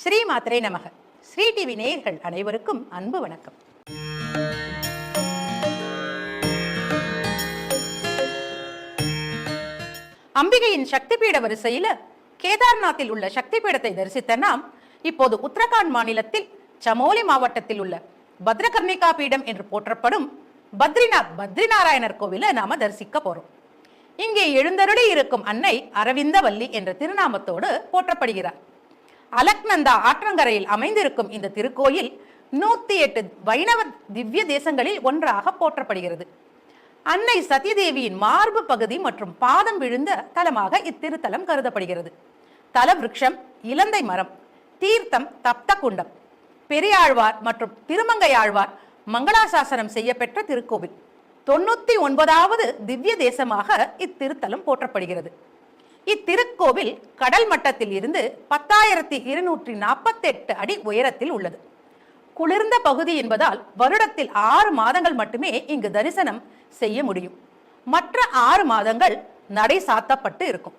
ஸ்ரீ மாத்திரை நமக. ஸ்ரீ டிவி நேயர்கள் அனைவருக்கும் அன்பு வணக்கம். அம்பிகையின் சக்தி பீட வரிசையில கேதார்நாத்தில் உள்ள சக்தி பீடத்தை தரிசித்த நாம் இப்போது உத்தரகாண்ட் மாநிலத்தில் சமோலி மாவட்டத்தில் உள்ள பத்ரகர்ணிகா பீடம் என்று போற்றப்படும் பத்ரிநாத் பத்ரிநாராயணர் கோவிலை நாம தரிசிக்க போறோம். இங்கே எழுந்தருளி இருக்கும் அன்னை அரவிந்தவல்லி என்ற திருநாமத்தோடு போற்றப்படுகிறார். அலக்நந்தா ஆற்றங்கரையில் அமைந்திருக்கும் இந்த திருக்கோயில் நூத்தி எட்டு வைணவ திவ்ய தேசங்களில் ஒன்றாக போற்றப்படுகிறது. அன்னை சதிதேவியின் மார்பு பகுதி மற்றும் பாதம் விழுந்த தலமாக இத்திருத்தலம் கருதப்படுகிறது. தல விருட்சம் இலந்தை மரம் தீர்த்தம் தப்த குண்டம் பெரியாழ்வார் மற்றும் திருமங்கையாழ்வார் மங்களாசாசனம் செய்யப்பெற்ற திருக்கோவில். தொண்ணூத்தி ஒன்பதாவது திவ்ய தேசமாக இத்திருத்தலம் போற்றப்படுகிறது. இத்திருக்கோவில் கடல் மட்டத்தில் இருந்து பத்தாயிரத்தி இருநூற்றி நாற்பத்தெட்டு அடி உயரத்தில் உள்ளது. குளிர்ந்த பகுதி என்பதால் வருடத்தில் ஆறு மாதங்கள் மட்டுமே இங்கு தரிசனம் செய்ய முடியும். மற்ற ஆறு மாதங்கள் நடை சாத்தப்பட்டு இருக்கும்.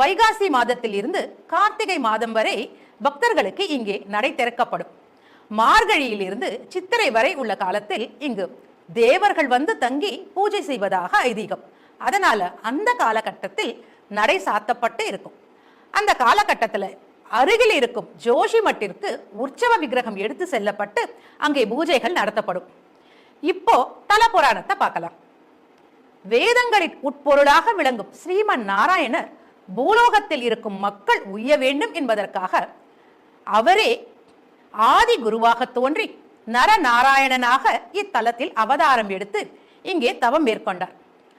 வைகாசி மாதத்தில் இருந்து கார்த்திகை மாதம் வரை பக்தர்களுக்கு இங்கே நடை திறக்கப்படும். மார்கழியில் இருந்து சித்திரை வரை உள்ள காலத்தில் இங்கு தேவர்கள் வந்து தங்கி பூஜை செய்வதாக ஐதீகம். அதனால அந்த காலகட்டத்தில் நடை சாத்தப்பட்டு இருக்கும். அந்த காலகட்டத்தில் அருகில் இருக்கும் ஜோஷி மட்டிற்கு உற்சவ விக்கிரகம் எடுத்து செல்லப்பட்டு அங்கே பூஜைகள் நடத்தப்படும். இப்போ தல புராணத்தை பார்க்கலாம். வேதங்களின் உட்பொருளாக விளங்கும் ஸ்ரீமன் நாராயணர் பூலோகத்தில் இருக்கும் மக்கள் உய்ய வேண்டும் என்பதற்காக அவரே ஆதி குருவாக தோன்றி நரநாராயணனாக இத்தலத்தில் அவதாரம் எடுத்து இங்கே தவம் மேற்கொண்டார்.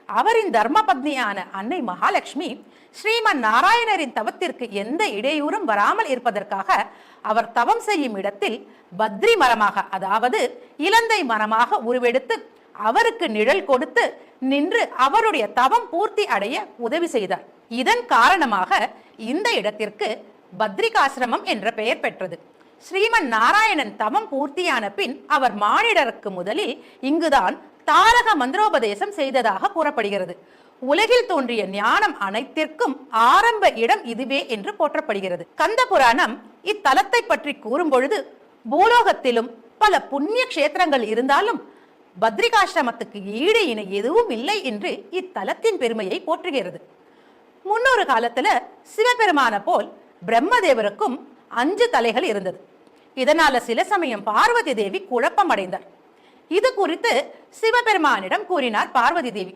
அவரின் தர்ம பத்னியான அன்னை மகாலட்சுமி ஸ்ரீமன் நாராயணரின் தவத்திற்கு எந்த இடையூறும் வராமல் இருப்பதற்காக அவர் தவம் செய்யும் இடத்தில் பத்ரி மரமாக அதாவது இலந்தை மரமாக உருவெடுத்து அவருக்கு நிழல் கொடுத்து நின்று அவருடைய தவம் பூர்த்தி அடைய உதவி செய்தார். இதன் காரணமாக இந்த இடத்திற்கு பத்ரிகாசிரமம் என்ற பெயர் பெற்றது. ஸ்ரீமன் நாராயணன் தவம் பூர்த்தியான பின் அவர் மானிடருக்கு முதலில் இங்குதான் தாரக மந்திரோபதேசம் செய்ததாக கூறப்படுகிறது. உலகில் தோன்றிய ஞானம் அனைத்திற்கும் ஆரம்ப இடம் இதுவே என்று போற்றப்படுகிறது. கந்த புராணம் இத்தலத்தை பற்றி கூறும் பொழுது பூலோகத்திலும் பல புண்ணிய கஷேத்திரங்கள் இருந்தாலும் பத்ரிகாசிரமத்துக்கு ஈடு இணை எதுவும் இல்லை என்று இத்தலத்தின் பெருமையை போற்றுகிறது. முன்னொரு காலத்துல சிவபெருமான போல் பிரம்மதேவருக்கும் அஞ்சு தலைகள் இருந்தது. இதனால சில சமயம் பார்வதி தேவி குழப்பம் அடைந்தார் இது குறித்து சிவபெருமானிடம் கூறினார் பார்வதி தேவி.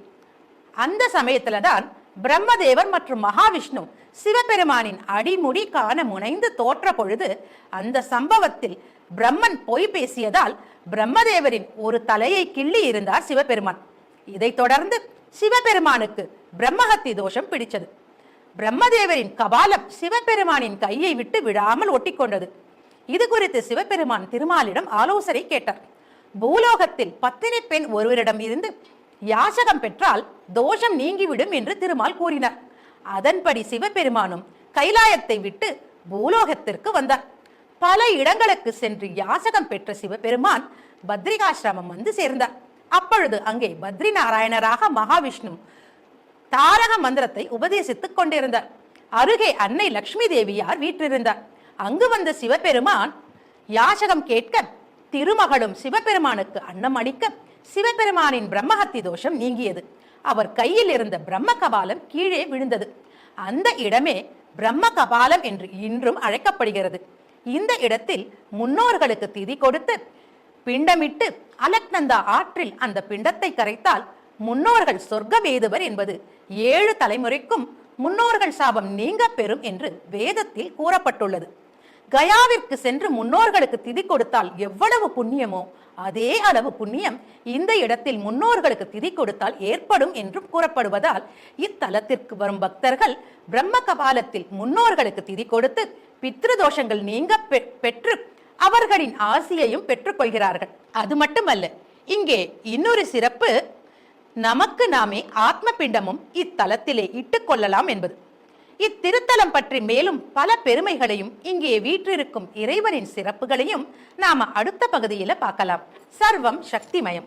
அந்த சமயத்துல தான் பிரம்மதேவர் மற்றும் மகாவிஷ்ணு சிவபெருமானின் அடிமுடி காண முனைந்து தோற்ற பொழுது அந்த சம்பவத்தில் பிரம்மன் பொய் பேசியதால் பிரம்மதேவரின் ஒரு தலையை கிள்ளி இருந்தார் சிவபெருமான். இதைத் தொடர்ந்து சிவபெருமானுக்கு பிரம்மஹத்தி தோஷம் பிடிச்சது பிரம்மதேவரின் கபாலம் சிவபெருமானின் கையை விட்டு விடாமல் ஒட்டிக்கொண்டது. இது குறித்து சிவபெருமான் திருமாலிடம் ஆலோசனை கேட்டார். பூலோகத்தில் பத்தினி பெண் ஒருவரிடம் இருந்து யாசகம் பெற்றால் தோஷம் நீங்கிவிடும் என்று திருமால் கூறினார். அதன்படி சிவபெருமானும் கைலாயத்தை விட்டு பூலோகத்திற்கு வந்தார். பல இடங்களுக்கு சென்று யாசகம் பெற்ற சிவபெருமான் பத்ரிகாசிரமம் வந்து சேர்ந்தார். அப்பொழுது அங்கே பத்ரி நாராயணராக மகாவிஷ்ணு தாரக மந்திரத்தை உபதேசித்துக் கொண்டிருந்தார். அருகே அன்னை லக்ஷ்மி தேவியார் வீற்றிருந்தார். அங்கு வந்த சிவபெருமான் யாசகம் கேட்க திருமகளும் சிவபெருமானுக்கு அன்னம் அளிக்க சிவபெருமானின் பிரம்மஹத்தி தோஷம் நீங்கியது. அவர் கையில் இருந்த பிரம்ம கபாலம் கீழே விழுந்தது. அந்த இடமே பிரம்ம கபாலம் என்று இன்றும் அழைக்கப்படுகிறது. இந்த இடத்தில் முன்னோர்களுக்கு திதி கொடுத்து பிண்டமிட்டு அலக்நந்தா ஆற்றில் அந்த பிண்டத்தை கரைத்தால் முன்னோர்கள் சொர்க்க வேதுவர் என்பது ஏழு தலைமுறைக்கும் முன்னோர்கள் சாபம் நீங்க பெறும் என்று வேதத்தில் கூறப்பட்டுள்ளது. கயாவிற்கு சென்று முன்னோர்களுக்கு திதி கொடுத்தால் எவ்வளவு புண்ணியமோ அதே அளவு புண்ணியம் இந்த இடத்தில் முன்னோர்களுக்கு திதி கொடுத்தால் ஏற்படும் என்றும் கூறப்படுவதால் இத்தலத்திற்கு வரும் பக்தர்கள் பிரம்ம கபாலத்தில் முன்னோர்களுக்கு திதி கொடுத்து பித்ருதோஷங்கள் நீங்க பெற்று அவர்களின் ஆசியையும் பெற்றுக்கொள்கிறார்கள். அது மட்டுமல்ல இங்கே இன்னொரு சிறப்பு நமக்கு நாமே ஆத்ம பிண்டமும் இத்தலத்திலே இட்டுக்கொள்ளலாம் என்பது. இத்திருத்தலம் பற்றி மேலும் பல பெருமைகளையும் இங்கே வீற்றிருக்கும் இறைவனின் சிறப்புகளையும் நாம அடுத்த பகுதியில பார்க்கலாம். சர்வம் சக்திமயம்.